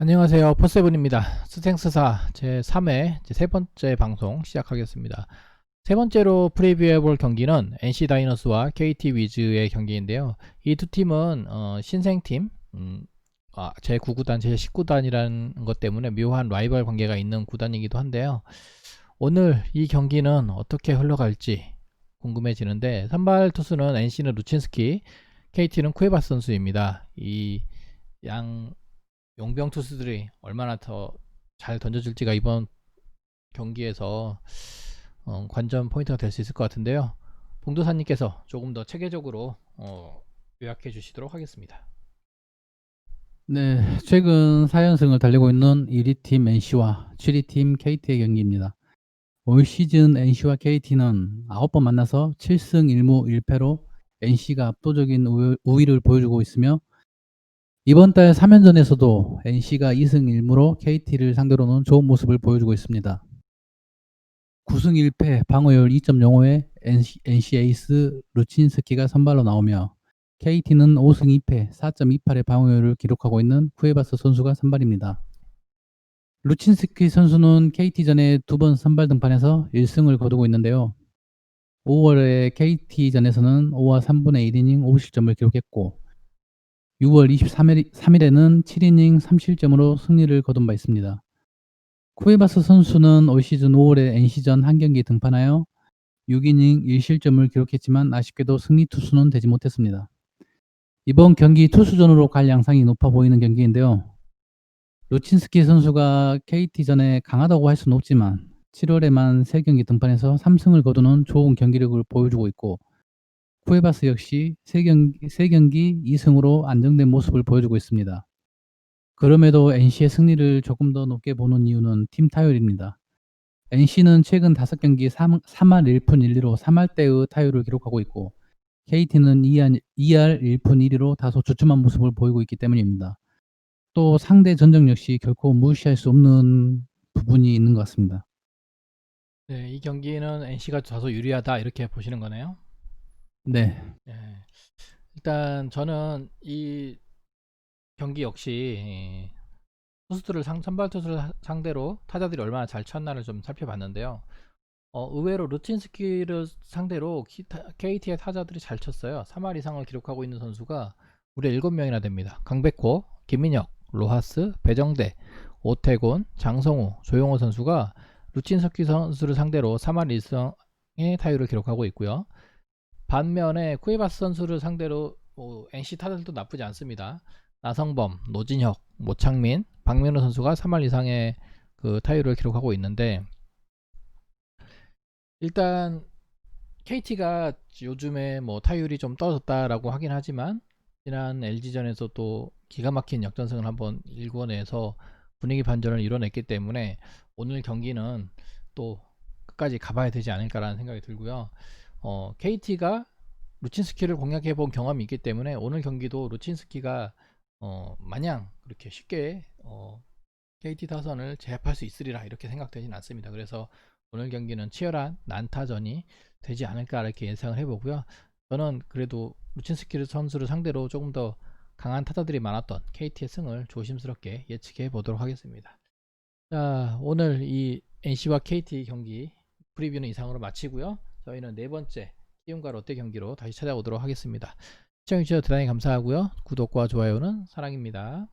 안녕하세요. 포세븐입니다. 스생스사 제3회 제 세 번째 방송 시작하겠습니다. 세 번째로 프리뷰해 볼 경기는 NC 다이너스와 KT 위즈의 경기인데요. 이 두 팀은 어, 신생팀, 음, 아, 제9구단, 제19단이라는 것 때문에 묘한 라이벌 관계가 있는 구단이기도 한데요. 오늘 이 경기는 어떻게 흘러갈지 궁금해지는데 선발 투수는 NC는 루친스키, KT는 쿠에바스 선수입니다. 이양 용병 투수들이 얼마나 더 잘 던져줄지가 이번 경기에서 어, 관전 포인트가 될 수 있을 것 같은데요. 봉도사님께서 조금 더 체계적으로 어, 요약해 주시도록 하겠습니다. 네, 최근 4연승을 달리고 있는 1위 팀 NC와 7위 팀 KT의 경기입니다. 올 시즌 NC와 KT는 9번 만나서 7승 1무 1패로 NC가 압도적인 우위- 우위를 보여주고 있으며 이번 달 3연전에서도 NC가 2승 1무로 KT를 상대로는 좋은 모습을 보여주고 있습니다. 9승 1패 방어율 2.05에 NC, NC 에이스 루친스키가 선발로 나오며 KT는 5승 2패 4.28의 방어율을 기록하고 있는 쿠에바스 선수가 선발입니다. 루친스키 선수는 KT전에 두 번 선발 등판해서 1승을 거두고 있는데요. 5월에 KT전에서는 5와 3분의 1이닝 5실점을 기록했고 6월 23일, 3일에는 7이닝 3실점으로 승리를 거둔 바 있습니다. 쿠에바스 선수는 올 시즌 5월에 NC전 한 경기 등판하여 6이닝 1실점을 기록했지만 아쉽게도 승리 투수는 되지 못했습니다. 이번 경기 투수전으로 갈 양상이 높아 보이는 경기인데요. 루친스키 선수가 KT전에 강하다고 할 수는 없지만 7월에만 3경기 등판해서 3승을 거두는 좋은 경기력을 보여주고 있고 쿠에바스 역시 3경기, 3경기 2승으로 안정된 모습을 보여주고 있습니다. 그럼에도 NC의 승리를 조금 더 높게 보는 이유는 팀 타율입니다. NC는 최근 5경기 3, 3할 1푼 1리로 3할대의 타율을 기록하고 있고 KT는 2할, 2할 1푼 1리로 다소 주춤한 모습을 보이고 있기 때문입니다. 또 상대 전적 역시 결코 무시할 수 없는 부분이 있는 것 같습니다. 네, 이 경기는 NC가 다소 유리하다 이렇게 보시는 거네요. 네, 예. 일단 저는 이 경기 역시 투수들을 상, 선발 투수를 하- 상대로 타자들이 얼마나 잘 쳤나를 좀 살펴봤는데요. 어, 의외로 루틴스키를 상대로 KT의 타자들이 잘 쳤어요. 3할 이상을 기록하고 있는 선수가 무려 7명이나 됩니다. 강백호, 김민혁, 로하스, 배정대, 오태곤, 장성우, 조용호 선수가 루틴스키 선수를 상대로 3할 이상의 타율을 기록하고 있고요. 반면에 쿠에바스 선수를 상대로 뭐 NC 타자들도 나쁘지 않습니다. 나성범, 노진혁, 모창민, 박민호 선수가 3할 이상의 그 타율을 기록하고 있는데 일단 KT가 요즘에 뭐 타율이 좀 떨어졌다라고 하긴 하지만 지난 LG전에서 또 기가 막힌 역전승을 한번 일궈내서 분위기 반전을 이뤄냈기 때문에 오늘 경기는 또 끝까지 가봐야 되지 않을까라는 생각이 들고요. 어, KT가 루친스키를 공략해 본 경험이 있기 때문에 오늘 경기도 루친스키가 어, 마냥 그렇게 쉽게 어, KT 타선을 제압할 수 있으리라 이렇게 생각되진 않습니다. 그래서 오늘 경기는 치열한 난타전이 되지 않을까 이렇게 예상을 해보고요. 저는 그래도 루친스키 선수를 상대로 조금 더 강한 타자들이 많았던 KT의 승을 조심스럽게 예측해 보도록 하겠습니다. 자, 오늘 이 NC와 KT 경기 프리뷰는 이상으로 마치고요. 저희는 네 번째 키움과 롯데 경기로 다시 찾아오도록 하겠습니다. 시청해주셔서 대단히 감사하고요. 구독과 좋아요는 사랑입니다.